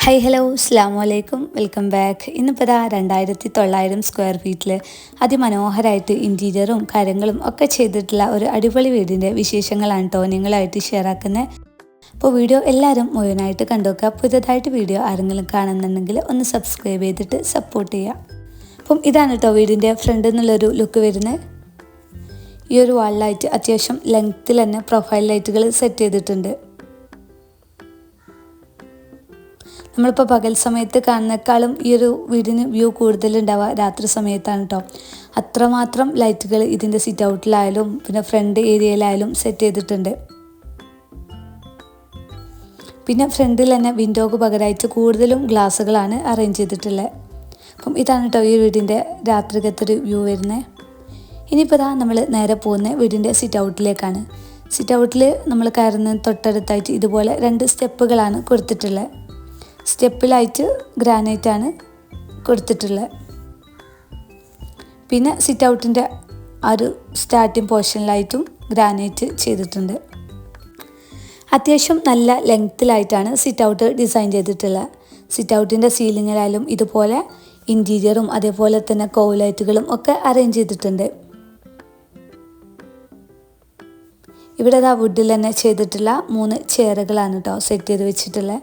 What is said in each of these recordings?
High hello അസ്ലാം വലൈക്കും welcome back ഇന്നിപ്പോൾ ഇതാ രണ്ടായിരത്തി തൊള്ളായിരം സ്ക്വയർ ഫീറ്റിൽ അതിമനോഹരമായിട്ട് ഇന്റീരിയറും കാര്യങ്ങളും ഒക്കെ ചെയ്തിട്ടുള്ള ഒരു അടിപൊളി വീടിന്റെ വിശേഷങ്ങളാണ് കേട്ടോ നിങ്ങളായിട്ട് ഷെയർ ആക്കുന്നത് അപ്പോൾ വീഡിയോ എല്ലാവരും മുഴുവനായിട്ട് കണ്ടുവെക്കുക പുതിയതായിട്ട് വീഡിയോ ആരെങ്കിലും കാണുന്നുണ്ടെങ്കിൽ ഒന്ന് സബ്സ്ക്രൈബ് ചെയ്തിട്ട് സപ്പോർട്ട് ചെയ്യുക അപ്പം ഇതാണ് കേട്ടോ വീടിന്റെ ഫ്രണ്ടിൽ നിന്നുള്ളൊരു ലുക്ക് വരുന്നത് ഈ ഒരു വാളിലായിട്ട് അത്യാവശ്യം ലെങ്ത്തിൽ തന്നെ പ്രൊഫൈൽ ലൈറ്റുകൾ സെറ്റ് ചെയ്തിട്ടുണ്ട്. നമ്മളിപ്പോൾ പകൽ സമയത്ത് കാണുന്നേക്കാളും ഈ ഒരു വീടിന് വ്യൂ കൂടുതലുണ്ടാവുക രാത്രി സമയത്താണ് കേട്ടോ അത്രമാത്രം ലൈറ്റുകൾ ഇതിന്റെ സിറ്റ് ഔട്ടിലായാലും പിന്നെ ഫ്രണ്ട് ഏരിയയിലായാലും സെറ്റ് ചെയ്തിട്ടുണ്ട്. പിന്നെ ഫ്രണ്ടിൽ തന്നെ വിൻഡോക്ക് പകരമായിട്ട് കൂടുതലും ഗ്ലാസ്സുകളാണ് അറേഞ്ച് ചെയ്തിട്ടുള്ളത് അപ്പം ഇതാണ് കേട്ടോ ഈ വീടിന്റെ രാത്രികത്തൊരു വ്യൂ വരുന്നത് ഇനിയിപ്പോൾ ഇതാ നമ്മൾ നേരെ പോകുന്ന വീടിന്റെ സിറ്റ് ഔട്ടിലേക്കാണ് സിറ്റ് ഔട്ടിൽ നമ്മൾ കയറുന്ന തൊട്ടടുത്തായിട്ട് ഇതുപോലെ രണ്ട് സ്റ്റെപ്പുകളാണ് കൊടുത്തിട്ടുള്ളത് സ്റ്റെപ്പിലായിട്ട് ഗ്രാനൈറ്റാണ് കൊടുത്തിട്ടുള്ളത്. പിന്നെ സിറ്റ് ഔട്ടിന്റെ ആ ഒരു സ്റ്റാർട്ടിങ് പോർഷനിലായിട്ടും ഗ്രാനൈറ്റ് ചെയ്തിട്ടുണ്ട്. അത്യാവശ്യം നല്ല ലെങ്ത്തിലായിട്ടാണ് സിറ്റ് ഔട്ട് ഡിസൈൻ ചെയ്തിട്ടുള്ളത്. സിറ്റ് ഔട്ടിന്റെ സീലിങ്ങിലായാലും ഇതുപോലെ ഇന്റീരിയറും അതേപോലെ തന്നെ കോവലൈറ്റുകളും ഒക്കെ അറേഞ്ച് ചെയ്തിട്ടുണ്ട്. ഇവിടെ ആ വുഡിൽ തന്നെ ചെയ്തിട്ടുള്ള മൂന്ന് ചെയറുകളാണ് കേട്ടോ സെറ്റ് ചെയ്ത് വെച്ചിട്ടുള്ളത്.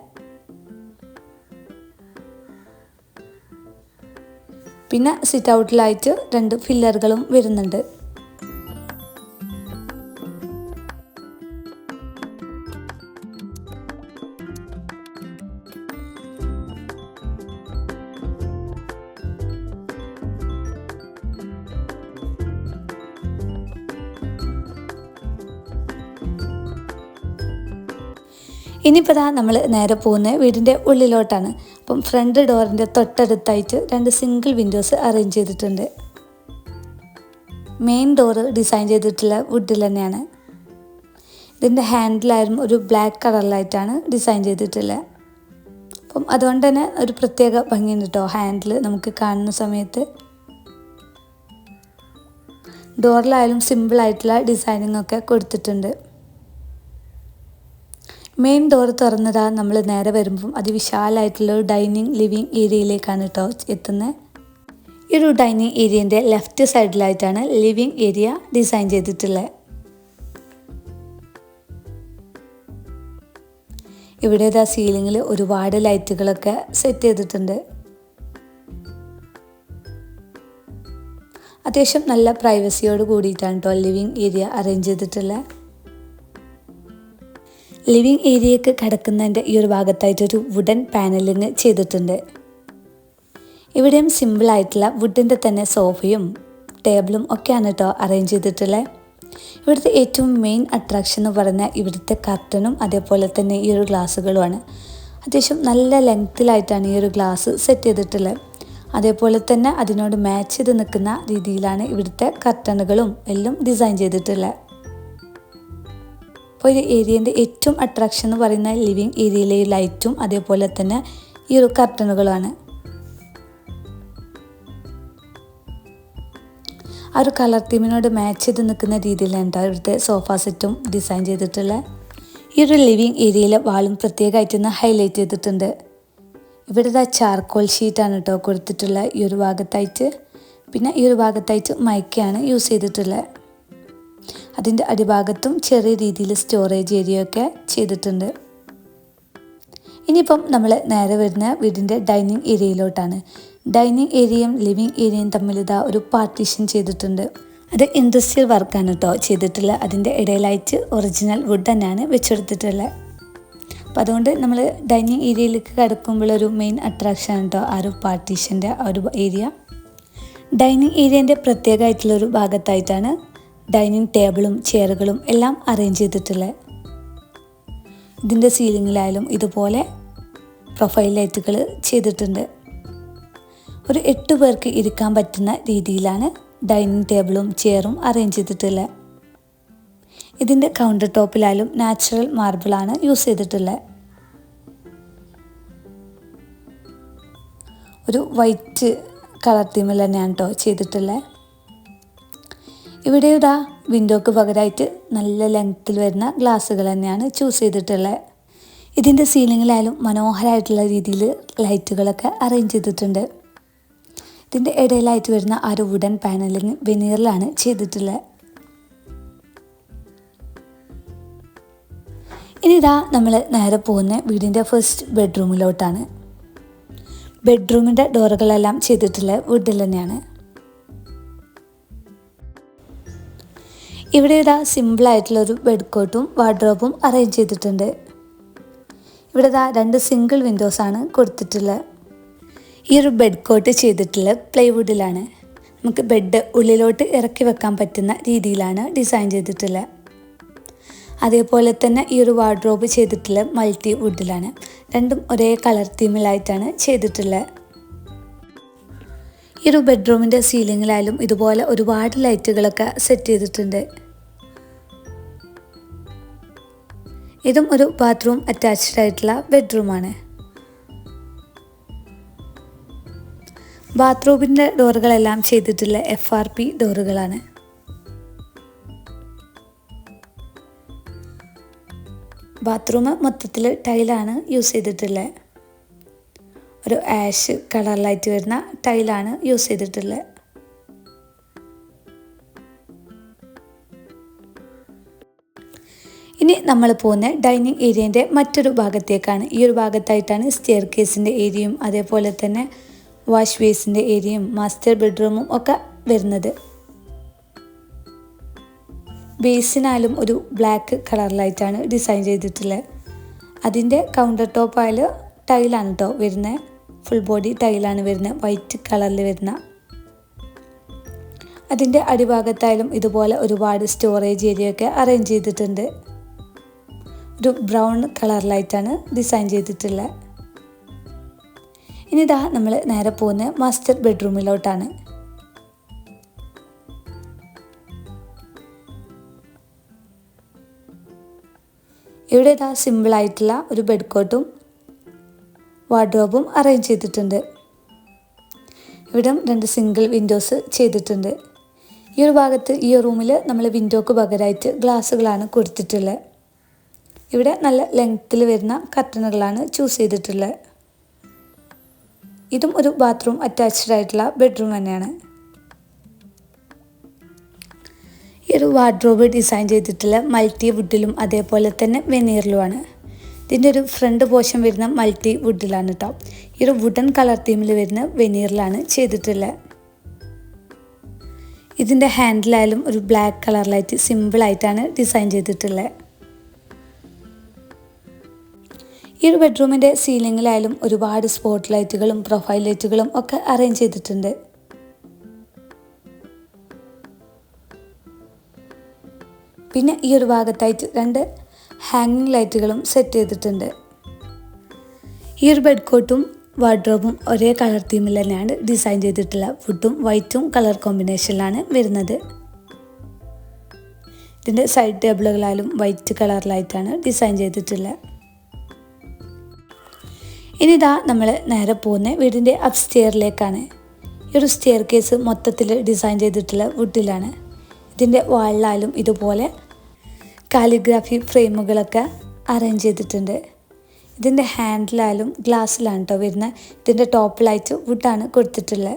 പിന്നെ സിറ്റ് ഔട്ടിലായിട്ട് രണ്ട് ഫില്ലറുകളും വരുന്നുണ്ട്. ഇനിയിപ്പോൾ ഇതാ നമ്മൾ നേരെ പോകുന്നത് വീടിന്റെ ഉള്ളിലോട്ടാണ്. അപ്പം ഫ്രണ്ട് ഡോറിന്റെ തൊട്ടടുത്തായിട്ട് രണ്ട് സിംഗിൾ വിൻഡോസ് അറേഞ്ച് ചെയ്തിട്ടുണ്ട്. മെയിൻ ഡോറ് ഡിസൈൻ ചെയ്തിട്ടുള്ള വുഡിൽ തന്നെയാണ്. ഇതിന്റെ ഹാൻഡിലായാലും ഒരു ബ്ലാക്ക് കളറിലായിട്ടാണ് ഡിസൈൻ ചെയ്തിട്ടുള്ളത് അപ്പം അതുകൊണ്ട് തന്നെ ഒരു പ്രത്യേക ഭംഗിയുണ്ട് കേട്ടോ ഹാൻഡിൽ നമുക്ക് കാണുന്ന സമയത്ത്. ഡോറിലായാലും സിമ്പിളായിട്ടുള്ള ഡിസൈനിങ് ഒക്കെ കൊടുത്തിട്ടുണ്ട്. മെയിൻ ഡോർ തുറന്നതാ നമ്മൾ നേരെ വരുമ്പം അതിവിശാലമായിട്ടുള്ള ഒരു ഡൈനിങ് ലിവിങ് ഏരിയയിലേക്കാണ് കേട്ടോ എത്തുന്നത് ഈ ഒരു ഡൈനിങ് ഏരിയന്റെ ലെഫ്റ്റ് സൈഡിലായിട്ടാണ് ലിവിങ് ഏരിയ ഡിസൈൻ ചെയ്തിട്ടുള്ളത് ഇവിടെ ഇതാ സീലിങ്ങിൽ ഒരുപാട് ലൈറ്റുകളൊക്കെ സെറ്റ് ചെയ്തിട്ടുണ്ട്. അത്യാവശ്യം നല്ല പ്രൈവസിയോട് കൂടിയിട്ടാണ് കേട്ടോ ലിവിങ് ഏരിയ അറേഞ്ച് ചെയ്തിട്ടുള്ളത് ലിവിങ് ഏരിയക്ക് കിടക്കുന്നതിന്റെ ഈ ഒരു ഭാഗത്തായിട്ടൊരു വുഡൻ പാനലിങ് ചെയ്തിട്ടുണ്ട്. ഇവിടെയും സിമ്പിളായിട്ടുള്ള വുഡിന്റെ തന്നെ സോഫയും ടേബിളും ഒക്കെയാണ് കേട്ടോ അറേഞ്ച് ചെയ്തിട്ടുള്ളത് ഇവിടുത്തെ ഏറ്റവും മെയിൻ അട്രാക്ഷൻ എന്ന് പറഞ്ഞാൽ ഇവിടുത്തെ കർട്ടനും അതേപോലെ തന്നെ ഈ ഒരു ഗ്ലാസ്സുകളുമാണ്. അത്യാവശ്യം നല്ല ലെങ്ത്തിലായിട്ടാണ് ഈ ഒരു ഗ്ലാസ് സെറ്റ് ചെയ്തിട്ടുള്ളത് അതേപോലെ തന്നെ അതിനോട് മാച്ച് ചെയ്ത് നിൽക്കുന്ന രീതിയിലാണ് ഇവിടുത്തെ കർട്ടനുകളും എല്ലാം ഡിസൈൻ ചെയ്തിട്ടുള്ളത് ഈ ഏരിയന്റെ ഏറ്റവും അട്രാക്ഷൻ എന്ന് പറയുന്ന ലിവിങ് ഏരിയയിലെ ലൈറ്റും അതേപോലെ തന്നെ ഈ ഒരു കർട്ടനുകളാണ് ആ ഒരു കളർ തീമിനോട് മാച്ച് ചെയ്ത് നിൽക്കുന്ന രീതിയിലാണ് കേട്ടോ ഇവിടുത്തെ സോഫ സെറ്റും ഡിസൈൻ ചെയ്തിട്ടുള്ളത് ഈ ഒരു ലിവിങ് ഏരിയയിലെ വാളും പ്രത്യേകമായിട്ടൊന്ന് ഹൈലൈറ്റ് ചെയ്തിട്ടുണ്ട്. ഇവിടെ ചാർക്കോൾ ഷീറ്റാണ് കേട്ടോ കൊടുത്തിട്ടുള്ള ഈ ഒരു ഭാഗത്തായിട്ട്. പിന്നെ ഈ ഒരു ഭാഗത്തായിട്ട് മൈക്കയാണ് യൂസ് ചെയ്തിട്ടുള്ളത് അതിന്റെ അടിഭാഗത്തും ചെറിയ രീതിയിൽ സ്റ്റോറേജ് ഏരിയ ഒക്കെ ചെയ്തിട്ടുണ്ട്. ഇനിയിപ്പം നമ്മൾ നേരെ വരുന്ന വീടിന്റെ ഡൈനിങ് ഏരിയയിലോട്ടാണ് ഡൈനിങ് ഏരിയയും ലിവിങ് ഏരിയയും തമ്മിൽ ഇതാ ഒരു പാർട്ടീഷൻ ചെയ്തിട്ടുണ്ട്. അത് ഇൻഡസ്ട്രിയൽ വർക്കാണ് കേട്ടോ ചെയ്തിട്ടുള്ളത് അതിന്റെ ഇടയിലായിട്ട് ഒറിജിനൽ വുഡ് തന്നെയാണ് വെച്ചെടുത്തിട്ടുള്ളത് അപ്പോൾ അതുകൊണ്ട് നമ്മൾ ഡൈനിങ് ഏരിയയിലേക്ക് കിടക്കുമ്പോഴൊരു മെയിൻ അട്രാക്ഷൻ കേട്ടോ ആ ഒരു പാർട്ടീഷന്റെ ആ ഒരു ഏരിയ ഡൈനിങ് ഏരിയേന്റെ പ്രത്യേകമായിട്ടുള്ളൊരു ഭാഗത്തായിട്ടാണ് ഡൈനിങ് ടേബിളും ചെയറുകളും എല്ലാം അറേഞ്ച് ചെയ്തിട്ടുള്ളത് ഇതിന്റെ സീലിങ്ങിലായാലും ഇതുപോലെ പ്രൊഫൈൽ ലൈറ്റുകൾ ചെയ്തിട്ടുണ്ട്. ഒരു എട്ട് പേർക്ക് ഇരിക്കാൻ പറ്റുന്ന രീതിയിലാണ് ഡൈനിങ് ടേബിളും ചെയറും അറേഞ്ച് ചെയ്തിട്ടുള്ളത് ഇതിന്റെ കൗണ്ടർ ടോപ്പിലായാലും നാച്ചുറൽ മാർബിളാണ് യൂസ് ചെയ്തിട്ടുള്ളത് ഒരു വൈറ്റ് കളർ തീമിൽ തന്നെയാണ് കേട്ടോ ചെയ്തിട്ടുള്ളത് ഇവിടെ ഇതാ വിൻഡോക്ക് പകരമായിട്ട് നല്ല ലെങ്ത്തിൽ വരുന്ന ഗ്ലാസ്സുകൾ തന്നെയാണ് ചൂസ് ചെയ്തിട്ടുള്ളത് ഇതിന്റെ സീലിങ്ങിലായാലും മനോഹരമായിട്ടുള്ള രീതിയിൽ ലൈറ്റുകളൊക്കെ അറേഞ്ച് ചെയ്തിട്ടുണ്ട്. ഇതിന്റെ ഇടയിലായിട്ട് വരുന്ന ആ ഒരു വുഡൻ പാനലിങ് വെനീറിലാണ് ചെയ്തിട്ടുള്ളത് ഇനി ഇതാ നമ്മൾ നേരെ പോകുന്ന വീടിന്റെ ഫസ്റ്റ് ബെഡ്റൂമിലോട്ടാണ് ബെഡ്റൂമിന്റെ ഡോറുകളെല്ലാം ചെയ്തിട്ടുള്ള വുഡിൽ തന്നെയാണ്. ഇവിടെ ഇതാ സിമ്പിളായിട്ടുള്ളൊരു ബെഡ് കോട്ടും വാർഡ്രോബും അറേഞ്ച് ചെയ്തിട്ടുണ്ട്. ഇവിടെ ഇതാ രണ്ട് സിംഗിൾ വിൻഡോസ് ആണ് കൊടുത്തിട്ടുള്ളത്. ഈ ഒരു ബെഡ് കോട്ട് ചെയ്തിട്ടുള്ളത് പ്ലൈവുഡിലാണ് നമുക്ക് ബെഡ് ഉള്ളിലോട്ട് ഇറക്കി വെക്കാൻ പറ്റുന്ന രീതിയിലാണ് ഡിസൈൻ ചെയ്തിട്ടുള്ളത്. അതേപോലെ തന്നെ ഈ ഒരു വാർഡ്രോബ് ചെയ്തിട്ടുള്ള മൾട്ടി വുഡിലാണ് രണ്ടും ഒരേ കളർ തീമിലായിട്ടാണ് ചെയ്തിട്ടുള്ളത്. ഈ ഒരു ബെഡ്റൂമിന്റെ സീലിങ്ങിലായാലും ഇതുപോലെ ഒരുപാട് ലൈറ്റുകളൊക്കെ സെറ്റ് ചെയ്തിട്ടുണ്ട്. ഇതും ഒരു ബാത്റൂം അറ്റാച്ച്ഡ് ആയിട്ടുള്ള ബെഡ്റൂമാണ്. ബാത്റൂമിന്റെ ഡോറുകളെല്ലാം ചെയ്തിട്ടുള്ള എഫ് ആർ പി ഡോറുകളാണ്. ബാത്റൂം മൊത്തത്തിൽ ടൈലാണ് യൂസ് ചെയ്തിട്ടുള്ളത് ഒരു ആഷ് കളറിലായിട്ട് വരുന്ന ടൈലാണ് യൂസ് ചെയ്തിട്ടുള്ളത് ഇനി നമ്മൾ പോകുന്ന ഡൈനിങ് ഏരിയന്റെ മറ്റൊരു ഭാഗത്തേക്കാണ്. ഈ ഒരു ഭാഗത്തായിട്ടാണ് സ്റ്റെയർ കേസിന്റെ ഏരിയയും അതേപോലെ തന്നെ വാഷ് ബേസിന്റെ ഏരിയയും മാസ്റ്റർ ബെഡ്റൂമും ഒക്കെ വരുന്നത്. ബേസിനാലും ഒരു ബ്ലാക്ക് കളറിലായിട്ടാണ് ഡിസൈൻ ചെയ്തിട്ടുള്ളത്. അതിന്റെ കൗണ്ടർ ടോപ്പ് ആയാലും ടൈലാണ് കേട്ടോ വരുന്നത് ഫുൾ ബോഡി ടൈലാണ് വരുന്നത് വൈറ്റ് കളറിൽ വരുന്ന. അതിന്റെ അടിഭാഗത്തായാലും ഇതുപോലെ ഒരുപാട് സ്റ്റോറേജ് ഏരിയ ഒക്കെ അറേഞ്ച് ചെയ്തിട്ടുണ്ട്. ഒരു ബ്രൗൺ കളറിലായിട്ടാണ് ഡിസൈൻ ചെയ്തിട്ടുള്ളത്. ഇനി ഇതാ നമ്മൾ നേരെ പോകുന്ന മാസ്റ്റർ ബെഡ്റൂമിലോട്ടാണ്. ഇവിടെ ഇതാ സിമ്പിളായിട്ടുള്ള ഒരു ബെഡ് കോട്ടും വാർഡ്രോബും അറേഞ്ച് ചെയ്തിട്ടുണ്ട്. ഇവിടെ രണ്ട് സിംഗിൾ വിൻഡോസ് ചെയ്തിട്ടുണ്ട്. ഈ ഒരു ഭാഗത്ത് ഈ റൂമിൽ നമ്മൾ വിൻഡോക്ക് പകരമായിട്ട് ഗ്ലാസ്സുകളാണ് കൊടുത്തിട്ടുള്ളത്. ഇവിടെ നല്ല ലെങ്ത്തിൽ വരുന്ന കർട്ടനുകളാണ് ചൂസ് ചെയ്തിട്ടുള്ളത്. ഇതും ഒരു ബാത്റൂം അറ്റാച്ച്ഡ് ആയിട്ടുള്ള ബെഡ്റൂം തന്നെയാണ്. ഈ ഒരു വാർഡ്രോബ് ഡിസൈൻ ചെയ്തിട്ടുള്ള മൾട്ടി വുഡിലും അതേപോലെ തന്നെ വെനീറിലുമാണ് ഇതിന്റെ ഒരു ഫ്രണ്ട് പോർഷൻ വരുന്ന മൾട്ടി വുഡിലാണ് കേട്ടോ ഈ ഒരു വുഡൻ കളർ തീമിൽ വരുന്ന വെനീറിലാണ് ചെയ്തിട്ടുള്ളത്. ഇതിന്റെ ഹാൻഡിലായാലും ഒരു ബ്ലാക്ക് കളറിലായിട്ട് സിമ്പിളായിട്ടാണ് ഡിസൈൻ ചെയ്തിട്ടുള്ളത്. ഈ ഒരു ബെഡ്റൂമിന്റെ സീലിങ്ങിലായാലും ഒരുപാട് സ്പോട്ട് ലൈറ്റുകളും പ്രൊഫൈൽ ലൈറ്റുകളും ഒക്കെ അറേഞ്ച് ചെയ്തിട്ടുണ്ട്. പിന്നെ ഈ ഒരു ഭാഗത്തായിട്ട് രണ്ട് ഹാങ്ങിങ് ലൈറ്റുകളും സെറ്റ് ചെയ്തിട്ടുണ്ട്. ഈ ഒരു ബെഡ് കോട്ടും വാർഡ്രോബും ഒരേ കളർ തീമിൽ തന്നെയാണ് ഡിസൈൻ ചെയ്തിട്ടുള്ള ഫുഡും വൈറ്റും കളർ കോമ്പിനേഷനിലാണ് വരുന്നത്. ഇതിന്റെ സൈഡ് ടേബിളുകളായാലും വൈറ്റ് കളറിലായിട്ടാണ് ഡിസൈൻ ചെയ്തിട്ടുള്ളത് ഇനി ഇതാ നമ്മൾ നേരെ പോകുന്ന വീടിന്റെ അപ്സ്റ്റെയറിലേക്കാണ് ഈ ഒരു സ്റ്റെയർ കേസ് മൊത്തത്തിൽ ഡിസൈൻ ചെയ്തിട്ടുള്ള വുഡിലാണ് ഇതിന്റെ വാളിലായാലും ഇതുപോലെ കാലിഗ്രാഫി ഫ്രെയിമുകളൊക്കെ അറേഞ്ച് ചെയ്തിട്ടുണ്ട്. ഇതിന്റെ ഹാൻഡിലായാലും ഗ്ലാസ്സിലാണ് കേട്ടോ വരുന്നത് ഇതിന്റെ ടോപ്പിലായിട്ട് വുഡാണ് കൊടുത്തിട്ടുള്ളത്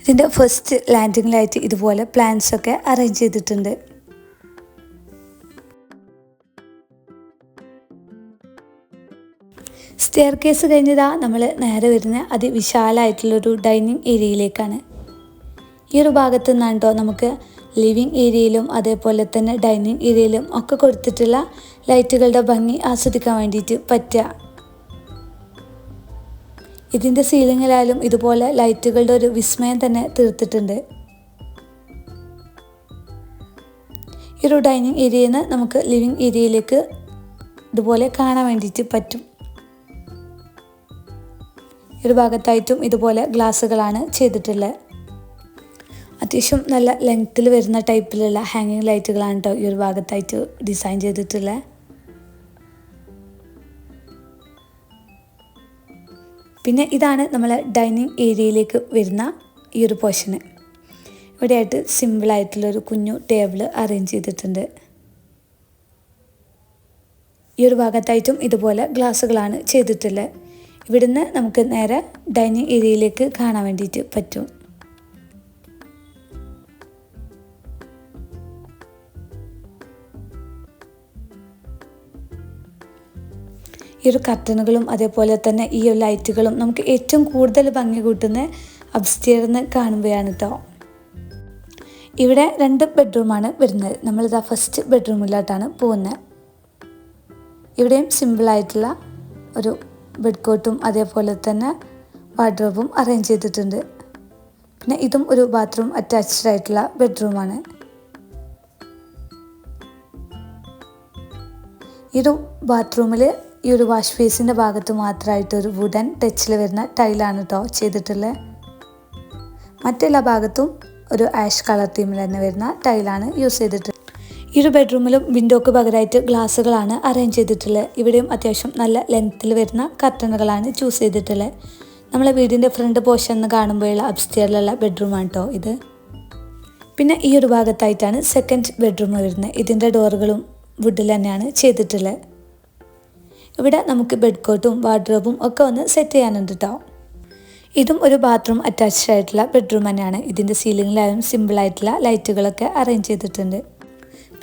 ഇതിന്റെ ഫസ്റ്റ് ലാൻഡിങ്ങിലായിട്ട് ഇതുപോലെ പ്ലാൻസ് ഒക്കെ അറേഞ്ച് ചെയ്തിട്ടുണ്ട്. സ്റ്റെയർ കേസ് കഴിഞ്ഞതാ നമ്മൾ നേരെ വരുന്ന. അതിവിശാലമായിട്ടുള്ളൊരു ഡൈനിങ് ഏരിയയിലേക്കാണ്. ഈ ഒരു ഭാഗത്തു നിന്നാണ് കേട്ടോ നമുക്ക് ലിവിങ് ഏരിയയിലും അതേപോലെ തന്നെ ഡൈനിങ് ഏരിയയിലും ഒക്കെ കൊടുത്തിട്ടുള്ള ലൈറ്റുകളുടെ ഭംഗി ആസ്വദിക്കാൻ വേണ്ടിയിട്ട് പറ്റുക ഇതിന്റെ സീലിങ്ങിലായാലും ഇതുപോലെ ലൈറ്റുകളുടെ ഒരു വിസ്മയം തന്നെ തീർത്തിട്ടുണ്ട്. ഈ ഒരു ഡൈനിങ് ഏരിയയിൽ നിന്ന് നമുക്ക് ലിവിങ് ഏരിയയിലേക്ക് ഇതുപോലെ കാണാൻ വേണ്ടിയിട്ട് പറ്റും. ഒരു ഭാഗത്തായിട്ടും ഇതുപോലെ ഗ്ലാസ്സുകളാണ് ചെയ്തിട്ടുള്ളത് അത്യാവശ്യം നല്ല ലെങ്ത്തിൽ വരുന്ന ടൈപ്പിലുള്ള ഹാങ്ങിങ് ലൈറ്റുകളാണ് കേട്ടോ ഈ ഒരു ഭാഗത്തായിട്ട് ഡിസൈൻ ചെയ്തിട്ടുള്ളത് പിന്നെ ഇതാണ് നമ്മൾ ഡൈനിങ് ഏരിയയിലേക്ക് വരുന്ന ഈ ഒരു പോർഷന് ഇവിടെയായിട്ട് സിമ്പിളായിട്ടുള്ളൊരു കുഞ്ഞു ടേബിൾ അറേഞ്ച് ചെയ്തിട്ടുണ്ട്. ഈ ഒരു ഭാഗത്തായിട്ടും ഇതുപോലെ ഗ്ലാസ്സുകളാണ് ചെയ്തിട്ടുള്ളത് ഇവിടുന്ന് നമുക്ക് നേരെ ഡൈനിങ് ഏരിയയിലേക്ക് കാണാൻ വേണ്ടിയിട്ട് പറ്റും. ഈ ഒരു കർട്ടനുകളും അതേപോലെ തന്നെ ഈ ഒരു ലൈറ്റുകളും നമുക്ക് ഏറ്റവും കൂടുതൽ ഭംഗി കൂട്ടുന്ന അബ്സ്റ്റിയർന്ന് കാണുമ്പോഴാണ് കേട്ടോ ഇവിടെ രണ്ട് ബെഡ്റൂമാണ് വരുന്നത്. നമ്മളിതാ ഫസ്റ്റ് ബെഡ്റൂമിലോട്ടാണ് പോകുന്നത്. ഇവിടെയും സിമ്പിളായിട്ടുള്ള ഒരു ബെഡ് കോട്ടും അതേപോലെ തന്നെ വാർഡ്രോബും അറേഞ്ച് ചെയ്തിട്ടുണ്ട്. പിന്നെ ഇതും ഒരു ബാത്റൂം അറ്റാച്ച്ഡ് ആയിട്ടുള്ള ബെഡ്റൂമാണ്. ഈ ഒരു ബാത്റൂമിൽ ഈ ഒരു വാഷ് ബേസിന്റെ ഭാഗത്ത് മാത്രമായിട്ട് ഒരു വുഡൻ ടച്ചിൽ വരുന്ന ടൈലാണ് കേട്ടോ ചെയ്തിട്ടുള്ളത് മറ്റെല്ലാ ഭാഗത്തും ഒരു ആഷ് കളർ തീമിൽ തന്നെ വരുന്ന ടൈലാണ് യൂസ് ചെയ്തിട്ടുള്ളത് ഒരു ബെഡ്റൂമിലും വിൻഡോക്ക് പകരമായിട്ട് ഗ്ലാസ്സുകളാണ് അറേഞ്ച് ചെയ്തിട്ടുള്ളത് ഇവിടെയും അത്യാവശ്യം നല്ല ലെങ്ത്തിൽ വരുന്ന കർട്ടനുകളാണ് ചൂസ് ചെയ്തിട്ടുള്ളത് നമ്മളെ വീടിന്റെ ഫ്രണ്ട് പോർഷൻ എന്ന് കാണുമ്പോഴുള്ള അപ്സ്റ്റെയറിലുള്ള ബെഡ്റൂമാണ് കേട്ടോ ഇത്. പിന്നെ ഈ ഒരു ഭാഗത്തായിട്ടാണ് സെക്കൻഡ് ബെഡ്റൂം വരുന്നത് ഇതിന്റെ ഡോറുകളും വുഡിൽ തന്നെയാണ് ചെയ്തിട്ടുള്ളത് ഇവിടെ നമുക്ക് ബെഡ് കോട്ടും വാർഡ്രോബും ഒക്കെ ഒന്ന് സെറ്റ് ചെയ്യാനുണ്ട് കേട്ടോ ഇതും ഒരു ബാത്റൂം അറ്റാച്ച്ഡ് ആയിട്ടുള്ള ബെഡ്റൂം തന്നെയാണ്. ഇതിന്റെ സീലിങ്ങിലായാലും സിമ്പിളായിട്ടുള്ള ലൈറ്റുകളൊക്കെ അറേഞ്ച് ചെയ്തിട്ടുണ്ട്.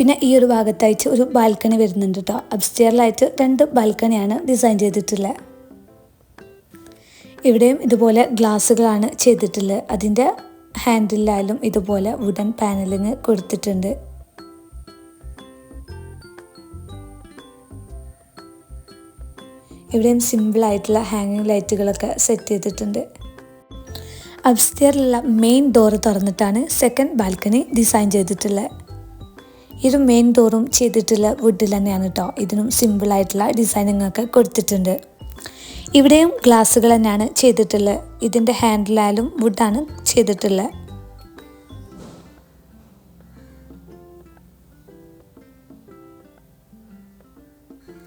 പിന്നെ ഈ ഒരു ഭാഗത്തായിട്ട് ഒരു ബാൽക്കണി വരുന്നുണ്ട് കേട്ടോ അപ്സ്റ്റെയറിലായിട്ട് രണ്ട് ബാൽക്കണിയാണ് ഡിസൈൻ ചെയ്തിട്ടുള്ളത് ഇവിടെയും ഇതുപോലെ ഗ്ലാസ്സുകളാണ് ചെയ്തിട്ടുള്ളത് അതിന്റെ ഹാൻഡിലായാലും ഇതുപോലെ വുഡൻ പാനലിങ് കൊടുത്തിട്ടുണ്ട്. ഇവിടെയും സിമ്പിളായിട്ടുള്ള ഹാങ്ങിങ് ലൈറ്റുകളൊക്കെ സെറ്റ് ചെയ്തിട്ടുണ്ട്. അപ്സ്റ്റെയറിലുള്ള മെയിൻ ഡോറ് തുറന്നിട്ടാണ് സെക്കൻഡ് ബാൽക്കണി ഡിസൈൻ ചെയ്തിട്ടുള്ളത് ഒരു മെയിൻ ഡോറും ചെയ്തിട്ടുള്ള വുഡിൽ തന്നെയാണ് കേട്ടോ ഇതിനും സിമ്പിളായിട്ടുള്ള ഡിസൈനിങ്ങൊക്കെ കൊടുത്തിട്ടുണ്ട്. ഇവിടെയും ഗ്ലാസ്സുകൾ തന്നെയാണ് ചെയ്തിട്ടുള്ളത്. ഇതിന്റെ ഹാൻഡിലായാലും വുഡാണ് ചെയ്തിട്ടുള്ളത്.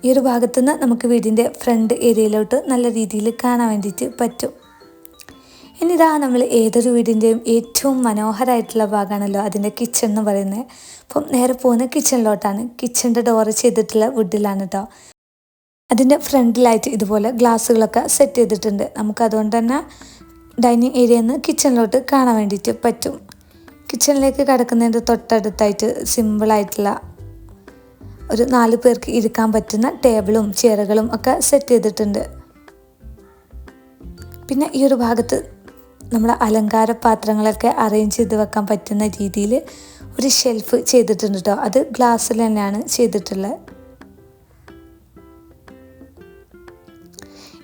ഈ ഒരു ഭാഗത്തുനിന്ന് നമുക്ക് വീടിന്റെ ഫ്രണ്ട് ഏരിയയിലോട്ട് നല്ല രീതിയിൽ കാണാൻ വേണ്ടിയിട്ട് പറ്റും. ഇനി ഇതാ നമ്മൾ ഏതൊരു വീടിന്റെയും ഏറ്റവും മനോഹരമായിട്ടുള്ള ഭാഗമാണല്ലോ അതിന്റെ കിച്ചൺ എന്ന് പറയുന്നത്. അപ്പം നേരെ പോകുന്ന കിച്ചണിലോട്ടാണ് കിച്ചണിന്റെ ഡോറ് ചെയ്തിട്ടുള്ള വുഡിലാണ് കേട്ടോ അതിന്റെ ഫ്രണ്ടിലായിട്ട് ഇതുപോലെ ഗ്ലാസ്സുകളൊക്കെ സെറ്റ് ചെയ്തിട്ടുണ്ട്. നമുക്ക് അതുകൊണ്ട് തന്നെ ഡൈനിങ് ഏരിയയിൽ നിന്ന് കിച്ചണിലോട്ട് കാണാൻ വേണ്ടിയിട്ട് പറ്റും. കിച്ചണിലേക്ക് കിടക്കുന്നതിന്റെ തൊട്ടടുത്തായിട്ട് സിമ്പിളായിട്ടുള്ള ഒരു നാല് പേർക്ക് ഇരിക്കാൻ പറ്റുന്ന ടേബിളും ചെയറുകളും ഒക്കെ സെറ്റ് ചെയ്തിട്ടുണ്ട്. പിന്നെ ഈ ഒരു ഭാഗത്ത് നമ്മുടെ അലങ്കാര പാത്രങ്ങളൊക്കെ അറേഞ്ച് ചെയ്ത് വെക്കാൻ പറ്റുന്ന രീതിയിൽ ഒരു ഷെൽഫ് ചെയ്തിട്ടുണ്ട് കേട്ടോ അത് ഗ്ലാസ്സിൽ തന്നെയാണ് ചെയ്തിട്ടുള്ളത്.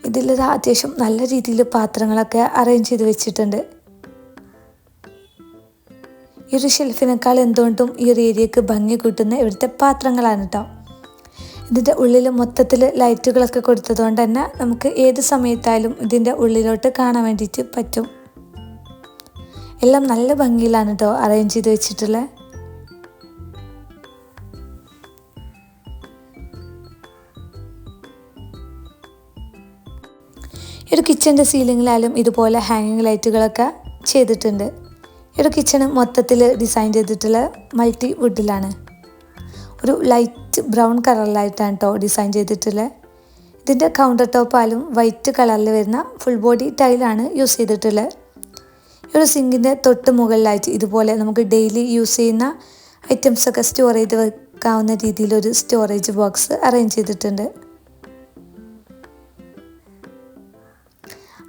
ഇതിൽ അത്യാവശ്യം നല്ല രീതിയിൽ പാത്രങ്ങളൊക്കെ അറേഞ്ച് ചെയ്ത് വെച്ചിട്ടുണ്ട്. ഈ ഒരു ഷെൽഫിനേക്കാൾ എന്തുകൊണ്ടും ഈ ഒരു ഏരിയക്ക് ഭംഗി കൂട്ടുന്ന ഇവിടുത്തെ പാത്രങ്ങളാണ് കേട്ടോ ഇതിന്റെ ഉള്ളിൽ മൊത്തത്തിൽ ലൈറ്റുകളൊക്കെ കൊടുത്തതുകൊണ്ട് തന്നെ നമുക്ക് ഏത് സമയത്തായാലും ഇതിന്റെ ഉള്ളിലോട്ട് കാണാൻ വേണ്ടിയിട്ട് പറ്റും. എല്ലാം നല്ല ഭംഗിയിലാണ് കേട്ടോ അറേഞ്ച് ചെയ്ത് വെച്ചിട്ടുള്ളത് ഒരു കിച്ചന്റെ സീലിങ്ങിലായാലും ഇതുപോലെ ഹാങ്ങിങ് ലൈറ്റുകളൊക്കെ ചെയ്തിട്ടുണ്ട്. ഒരു കിച്ചണ് മൊത്തത്തിൽ ഡിസൈൻ ചെയ്തിട്ടുള്ള മൾട്ടി വുഡിലാണ് ഒരു ലൈറ്റ് ബ്രൗൺ കളറിലായിട്ടാണ് കേട്ടോ ഡിസൈൻ ചെയ്തിട്ടുള്ളത് ഇതിന്റെ കൗണ്ടർ ടോപ്പായാലും വൈറ്റ് കളറിൽ വരുന്ന ഫുൾ ബോഡി ടൈലാണ് യൂസ് ചെയ്തിട്ടുള്ളത് ഈ ഒരു സിങ്കിന്റെ തൊട്ട് മുകളിലായിട്ട് ഇതുപോലെ നമുക്ക് ഡെയിലി യൂസ് ചെയ്യുന്ന ഐറ്റംസൊക്കെ സ്റ്റോർ ചെയ്ത് വെക്കാവുന്ന രീതിയിലൊരു സ്റ്റോറേജ് ബോക്സ് അറേഞ്ച് ചെയ്തിട്ടുണ്ട്.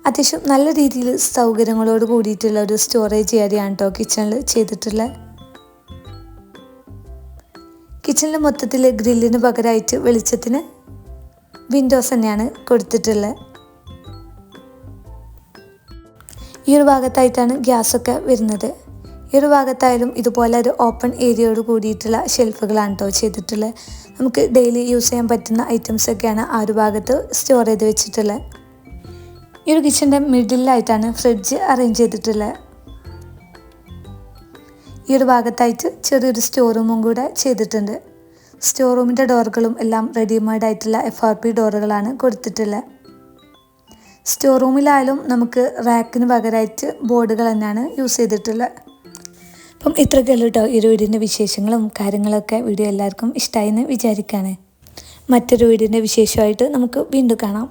അത്യാവശ്യം നല്ല രീതിയിൽ സൗകര്യങ്ങളോട് കൂടിയിട്ടുള്ള ഒരു സ്റ്റോറേജ് ഏരിയയാണ് കേട്ടോ കിച്ചണിൽ ചെയ്തിട്ടുള്ളത് കിച്ചണിൽ മൊത്തത്തിൽ ഗ്രില്ലിന് പകരമായിട്ട് വെളിച്ചത്തിന് വിൻഡോസ് തന്നെയാണ് കൊടുത്തിട്ടുള്ളത് ഈ ഒരു ഭാഗത്തായിട്ടാണ് ഗ്യാസൊക്കെ വരുന്നത്. ഈ ഒരു ഭാഗത്തായാലും ഇതുപോലെ ഒരു ഓപ്പൺ ഏരിയയോട് കൂടിയിട്ടുള്ള ഷെൽഫുകളാണ് കേട്ടോ ചെയ്തിട്ടുള്ളത്. നമുക്ക് ഡെയിലി യൂസ് ചെയ്യാൻ പറ്റുന്ന ഐറ്റംസൊക്കെയാണ് ആ ഒരു ഭാഗത്ത് സ്റ്റോർ ചെയ്ത് വെച്ചിട്ടുള്ളത്. ഈ ഒരു കിച്ചന്റെ മിഡിലായിട്ടാണ് ഫ്രിഡ്ജ് അറേഞ്ച് ചെയ്തിട്ടുള്ളത്. ഈ ഒരു ഭാഗത്തായിട്ട് ചെറിയൊരു സ്റ്റോർ റൂമും കൂടെ ചെയ്തിട്ടുണ്ട്. സ്റ്റോർ റൂമിന്റെ ഡോറുകളും എല്ലാം റെഡിമെയ്ഡ് ആയിട്ടുള്ള എഫ് ആർ പി ഡോറുകളാണ് കൊടുത്തിട്ടുള്ളത്. സ്റ്റോർ റൂമിലായാലും നമുക്ക് റാക്കിന് പകരമായിട്ട് ബോർഡുകൾ തന്നെയാണ് യൂസ് ചെയ്തിട്ടുള്ളത്. അപ്പം ഇത്രയൊക്കെയുള്ളൂ കേട്ടോ ഈ വീടിന്റെ വിശേഷങ്ങളും കാര്യങ്ങളൊക്കെ. വീഡിയോ എല്ലാവർക്കും ഇഷ്ടമായി എന്ന് വിചാരിക്കുകയാണ്. മറ്റൊരു വീടിന്റെ വിശേഷമായിട്ട് നമുക്ക് വീണ്ടും കാണാം.